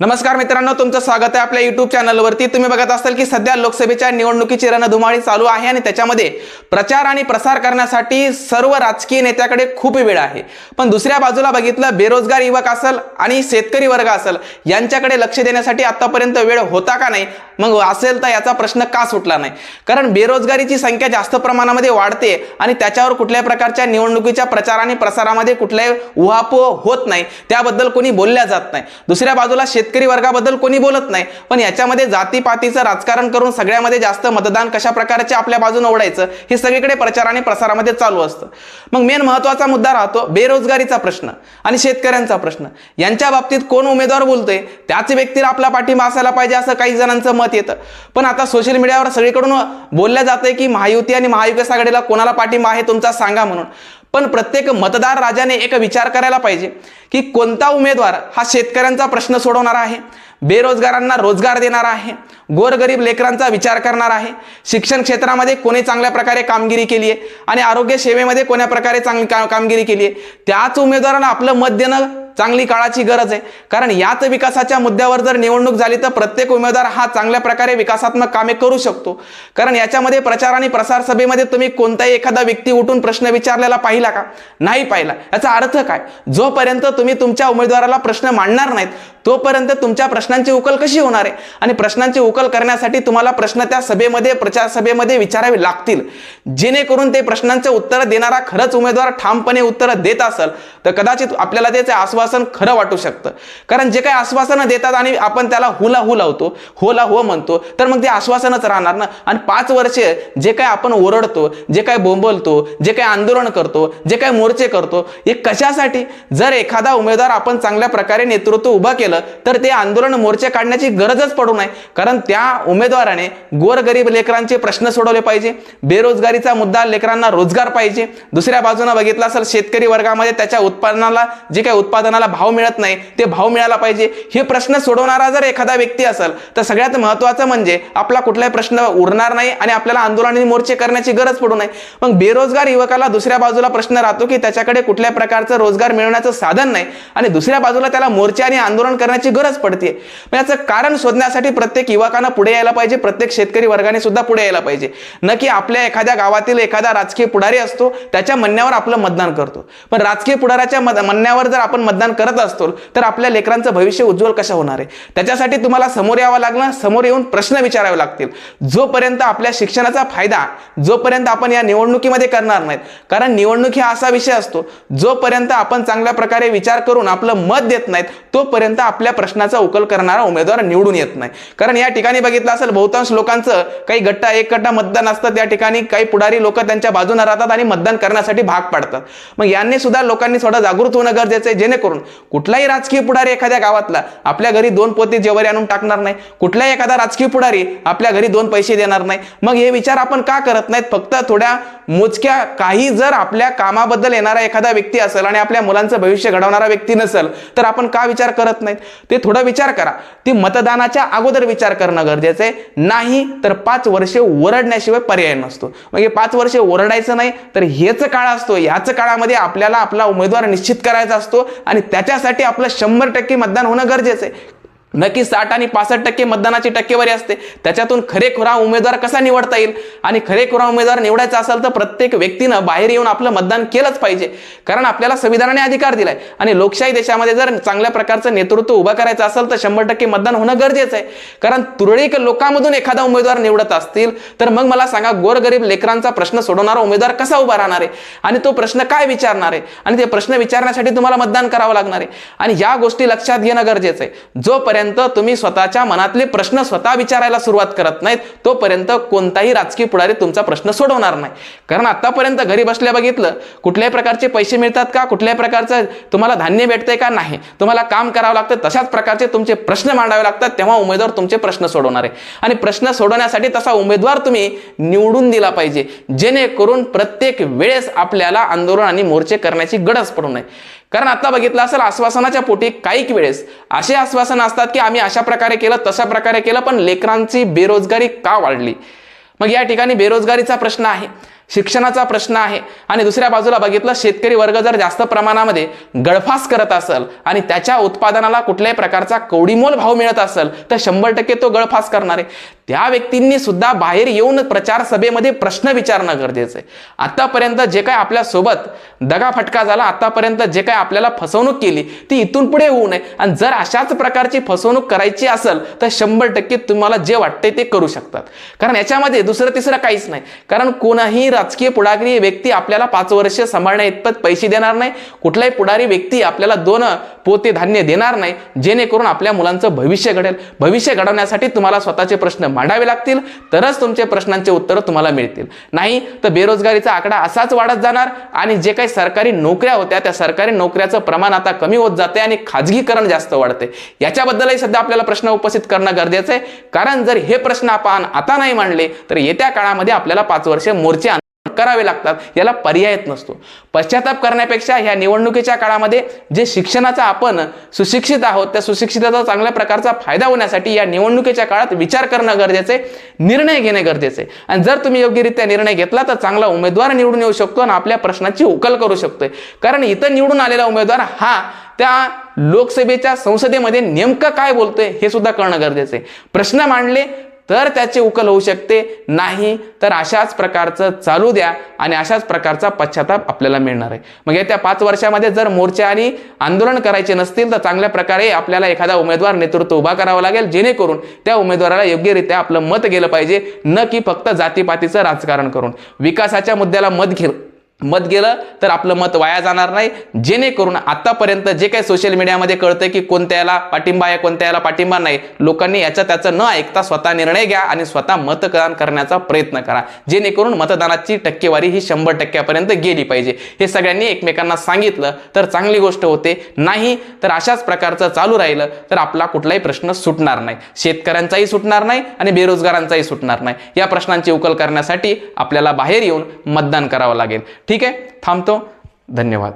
नमस्कार मित्रांनो तुमचं स्वागत आहे आपल्या युट्यूब चॅनलवरती तुम्ही बघत असाल की सध्या लोकसभेच्या निवडणुकीची रणधुमाळी चालू आहे आणि त्याच्यामध्ये प्रचार आणि प्रसार करण्यासाठी सर्व राजकीय नेत्याकडे खूप वेळ आहे. पण दुसऱ्या बाजूला बघितलं बेरोजगार युवक असेल आणि शेतकरी वर्ग असेल यांच्याकडे लक्ष देण्यासाठी आतापर्यंत वेळ होता का नाही? मग असेल तर याचा प्रश्न का सुटला नाही? कारण बेरोजगारीची संख्या जास्त प्रमाणामध्ये वाढते आणि त्याच्यावर कुठल्याही प्रकारच्या निवडणुकीच्या प्रचार आणि प्रसारामध्ये कुठल्याही उहापोह होत नाही. त्याबद्दल कोणी बोलल्या जात नाही. दुसऱ्या बाजूला शेतकरी वर्गाबद्दल कोणी बोलत नाही. पण याच्यामध्ये जातीपातीचं राजकारण करून सगळ्यामध्ये जास्त मतदान कशा प्रकारचे आपल्या बाजूने ओढायचं हे सगळीकडे प्रचार आणि प्रसारामध्ये चालू असतं. मग मेन महत्त्वाचा मुद्दा राहतो बेरोजगारीचा प्रश्न आणि शेतकऱ्यांचा प्रश्न. यांच्या बाबतीत कोण उमेदवार बोलतोय? त्याच व्यक्तीला आपला पाठिंबा असायला पाहिजे असं काही जणांचं मत येतं. पण आता सोशल मीडियावर सगळीकडून बोलल्या जातंय की महायुती आणि महाविकास आघाडीला कोणाला पाठिंबा आहे तुमचा सांगा म्हणून. पण प्रत्येक मतदार राजाने एक विचार करायला पाहिजे की कोणता उमेदवार हा शेतकऱ्यांचा प्रश्न सोडवणारा आहे बेरोजगारांना रोजगार देणारा आहे गोरगरीब लेकरांचा विचार करणार आहे शिक्षण क्षेत्रामध्ये कोणी चांगल्या प्रकारे कामगिरी केली आहे आणि आरोग्य सेवेमध्ये कोण्या प्रकारे चांगली का कामगिरी केली आहे त्याच उमेदवाराला आपलं मत देणं चांगली काळाची गरज आहे. कारण याच विकासाच्या मुद्द्यावर जर निवडणूक झाली तर प्रत्येक उमेदवार हा चांगल्या प्रकारे विकासात्मक कामे करू शकतो. कारण याच्यामध्ये प्रचार आणि प्रसार सभेमध्ये तुम्ही कोणताही एखादा व्यक्ती उठून प्रश्न विचारलेला पाहिला का? नाही पाहिला. याचा अर्थ काय? जोपर्यंत तुम्ही तुमच्या उमेदवाराला प्रश्न मांडणार नाहीत तोपर्यंत तुमच्या प्रश्नांची उकल कशी होणार आहे? आणि प्रश्नांची उकल करण्यासाठी तुम्हाला प्रश्न त्या सभेमध्ये प्रचार सभेमध्ये विचारावे लागतील. जेणेकरून ते प्रश्नांचे उत्तर देणारा खरंच उमेदवार ठामपणे उत्तर देत असेल तर कदाचित आपल्याला त्याचे आश्वासन खरं वाटू शकतं. कारण जे काही आश्वासनं देतात आणि आपण त्याला हुला हु लावतो होला हो म्हणतो तर मग ते आश्वासनच राहणार ना? आणि पाच वर्षे जे काय आपण ओरडतो जे काय बोंबलतो जे काय आंदोलन करतो जे काय मोर्चे करतो हे कशासाठी? जर एखादा उमेदवार आपण चांगल्या प्रकारे नेतृत्व उभं केलं तर ते आंदोलन मोर्चे काढण्याची गरजच पडू नये. कारण त्या उमेदवाराने गोरगरीब लेकरांचे प्रश्न सोडवले पाहिजे बेरोजगारीचा मुद्दा लेकरांना रोजगार पाहिजे. दुसऱ्या बाजूने बघितला असेल शेतकरी वर्गामध्ये त्याच्या उत्पादनाला जे काही उत्पादनाला भाव मिळत नाही ते भाव मिळाला पाहिजे. हे प्रश्न सोडवणारा जर एखादा व्यक्ती असेल तर सगळ्यात महत्वाचं म्हणजे आपला कुठलाही प्रश्न उरणार नाही आणि आपल्याला आंदोलन आणि मोर्चे करण्याची गरज पडू नये. मग बेरोजगार युवकाला दुसऱ्या बाजूला प्रश्न राहतो की त्याच्याकडे कुठल्या प्रकारचं रोजगार मिळवण्याचं साधन नाही आणि दुसऱ्या बाजूला त्याला मोर्चे आणि आंदोलन करण्याची गरज पडते याचं कारण शोधण्यासाठी प्रत्येक युवकांना पुढे यायला पाहिजे प्रत्येक शेतकरी वर्गाने सुद्धा पुढे यायला पाहिजे. न की आपल्या एखाद्या गावातील एखादा राजकीय पुढारी असतो त्याच्या म्हणण्यावर आपलं मतदान करतो. पण राजकीय पुढाऱ्याच्या मत- म्हणण्यावर जर आपण मतदान करत असतो तर आपल्या लेकरांचं भविष्य उज्ज्वल कसं होणार आहे? त्याच्यासाठी तुम्हाला समोर यावं लागणार समोर येऊन प्रश्न विचारावे लागतील. जोपर्यंत आपल्या शिक्षणाचा फायदा जोपर्यंत आपण या निवडणुकीमध्ये करणार नाहीत कारण निवडणूक हा असा विषय असतो जोपर्यंत आपण चांगल्या प्रकारे विचार करून आपलं मत देत नाहीत तोपर्यंत आपल्या प्रश्नाचा उकल करणारा उमेदवार निवडून येत नाही. कारण या ठिकाणी बघितलं असेल बहुतांश लोकांचं काही गट्टा एक गट्टा मतदान असतं त्या ठिकाणी काही पुढारी लोक त्यांच्या बाजूने राहतात आणि मतदान करण्यासाठी भाग पाडतात. मग यांनी सुद्धा लोकांनी थोडं जागृत होणं गरजेचं आहे जेणेकरून कुठलाही राजकीय पुढारी एखाद्या गावातला आपल्या घरी दोन पोते जेवारी आणून टाकणार नाही. कुठलाही एखादा राजकीय पुढारी आपल्या घरी दोन पैसे देणार नाही. मग हे विचार आपण का करत नाहीत? फक्त थोड्या मोजक्या काही जर आपल्या कामाबद्दल येणारा एखादा व्यक्ती असेल आणि आपल्या मुलांचं भविष्य घडवणारा व्यक्ती नसेल तर आपण का विचार करत नाहीत ते थोडा विचार करा. ती मतदानाच्या अगोदर विचार करणं गरजेचं आहे. नाही तर पाच वर्षे ओरडण्याशिवाय पर्याय नसतो. म्हणजे पाच वर्षे ओरडायचं नाही तर हेच काळ असतो. याच काळामध्ये आपल्याला आपला उमेदवार निश्चित करायचा असतो आणि त्याच्यासाठी आपलं शंभर टक्के मतदान होणं गरजेचं आहे. नक्की साठ आणि पासष्ट टक्के मतदानाची टक्केवारी असते. त्याच्यातून खरेखुरा उमेदवार कसा निवडता येईल? आणि खरेखुरा उमेदवार निवडायचा असेल तर प्रत्येक व्यक्तीनं बाहेर येऊन आपलं मतदान केलंच पाहिजे. कारण आपल्याला संविधानाने अधिकार दिलाय. आणि लोकशाही देशामध्ये जर चांगल्या प्रकारचं नेतृत्व उभं करायचं असेल तर शंभर टक्के मतदान होणं गरजेचं आहे. कारण तुरळक लोकांमधून एखादा उमेदवार निवडत असतील तर मग मला सांगा गोरगरीब लेकरांचा प्रश्न सोडवणारा उमेदवार कसा उभा राहणार आहे? आणि तो प्रश्न काय विचारणार आहे? आणि ते प्रश्न विचारण्यासाठी तुम्हाला मतदान करावं लागणार आहे. आणि या गोष्टी लक्षात घेणं गरजेचं आहे. जोपर्यंत तुम्ही स्वतःच्या मनातले प्रश्न स्वतः विचारायला सुरुवात करत नाहीत. तोपर्यंत कोणताही राजकीय पुढारी तुमचा प्रश्न सोडवणार नाही. कारण आतापर्यंत घरी बसल्या बघितलं कुठल्याही प्रकारचे पैसे मिळतात का? कुठल्याही प्रकारचं तुम्हाला धान्य भेटतंय का? नाही. तुम्हाला काम करावं लागतं तशाच प्रकारचे तुमचे प्रश्न मांडावे लागतात तेव्हा उमेदवार तुमचे प्रश्न सोडवणार आहे. आणि प्रश्न सोडवण्यासाठी तसा उमेदवार तुम्ही निवडून दिला पाहिजे. जेणेकरून प्रत्येक वेळेस आपल्याला आंदोलन आणि मोर्चे करण्याची गरज पडू नये. कारण आता बघितलं असेल आश्वासनाच्या पोटी काही वेळेस. असे आश्वासन असतात की आम्ही अशा प्रकारे केलं तशा प्रकारे केलं पण लेकरांची बेरोजगारी का वाढली? मग या ठिकाणी बेरोजगारीचा प्रश्न आहे. शिक्षणाचा प्रश्न आहे. आणि दुसऱ्या बाजूला बघितलं शेतकरी वर्ग जर जास्त प्रमाणामध्ये गळफास करत असेल आणि त्याच्या उत्पादनाला कुठल्याही प्रकारचा कवडीमोल भाव मिळत असेल तर शंभर टक्के तो गळफास करणार आहे. त्या व्यक्तींनी सुद्धा बाहेर येऊन प्रचार सभेमध्ये प्रश्न विचारणं गरजेचं आहे. आतापर्यंत जे काय आपल्यासोबत दगाफटका झाला आतापर्यंत जे काय आपल्याला फसवणूक केली ती इथून पुढे होऊ नये. आणि जर अशाच प्रकारची फसवणूक करायची असेल तर शंभर टक्के तुम्हाला जे वाटते ते करू शकतात. कारण याच्यामध्ये दुसरं तिसरं काहीच नाही. कारण कोणाही राजकीय पुढारी व्यक्ती आपल्याला पाच वर्ष सांभाळण्या इतपत पैसे देणार नाही. कुठलाही पुढारी व्यक्ती आपल्याला दोन पोते धान्य देणार नाही. जेणेकरून आपल्या मुलांचं भविष्य घडेल. भविष्य घडवण्यासाठी तुम्हाला स्वतःचे प्रश्न मांडावे लागतील. तरच तुमचे प्रश्नांचे उत्तरं तुम्हाला मिळतील. नाही तर बेरोजगारीचा आकडा असाच वाढत जाणार आणि जे काही सरकारी नोकऱ्या होत्या त्या सरकारी नोकऱ्याचं प्रमाण आता कमी होत जाते आणि खाजगीकरण जास्त वाढते याच्याबद्दलही सध्या आपल्याला प्रश्न उपस्थित करणं गरजेचं आहे. कारण जर हे प्रश्न आपण आता नाही मांडले तर येत्या काळामध्ये आपल्याला पाच वर्ष मोर्चे करावे लागतात याला पर्यायच नसतो. पश्चाताप करण्यापेक्षा ह्या निवडणुकीच्या काळामध्ये जे शिक्षणाचा आपण सुशिक्षित आहोत त्या सुशिक्षिताचा चांगल्या प्रकारचा फायदा होण्यासाठी या निवडणुकीच्या काळात विचार करणं गरजेचं आहे निर्णय घेणे गरजेचे आहे. आणि जर तुम्ही योग्यरित्या निर्णय घेतला तर चांगला उमेदवार निवडून येऊ शकतो आणि आपल्या प्रश्नाची उकल करू शकतोय कारण इथं निवडून आलेला उमेदवार हा त्या लोकसभेच्या संसदेमध्ये नेमकं काय बोलतोय हे सुद्धा कळणं गरजेचं आहे. प्रश्न मांडले तर त्याची उकल होऊ शकते. नाही तर अशाच प्रकारचं चालू द्या आणि अशाच प्रकारचा पश्चाताप आपल्याला मिळणार आहे. मग येत्या पाच वर्षामध्ये जर मोर्चे आणि आंदोलन करायचे नसतील तर चांगल्या प्रकारे आपल्याला एखादा उमेदवार नेतृत्व उभा करावा लागेल जेणेकरून त्या उमेदवाराला योग्यरित्या आपलं मत गेलं पाहिजे न की फक्त जातीपातीचं राजकारण करून. विकासाच्या मुद्द्याला मत घेऊन मत गेलं तर आपलं मत वाया जाणार नाही. जेणेकरून आतापर्यंत जे काही सोशल मीडियामध्ये कळतंय की कोणत्या याला पाठिंबा आहे याला पाठिंबा नाही लोकांनी याचा त्याचं न ऐकता स्वतः निर्णय घ्या आणि स्वतः मतदान करण्याचा प्रयत्न करा. जेणेकरून मतदानाची टक्केवारी ही शंभर टक्क्यापर्यंत गेली पाहिजे. हे सगळ्यांनी एकमेकांना सांगितलं तर चांगली गोष्ट होते. नाही तर अशाच प्रकारचं चालू राहिलं तर आपला कुठलाही प्रश्न सुटणार नाही. शेतकऱ्यांचाही सुटणार नाही आणि बेरोजगारांचाही सुटणार नाही. या प्रश्नांची उकल करण्यासाठी आपल्याला बाहेर येऊन मतदान करावं लागेल. ठीक आहे थांबतो धन्यवाद।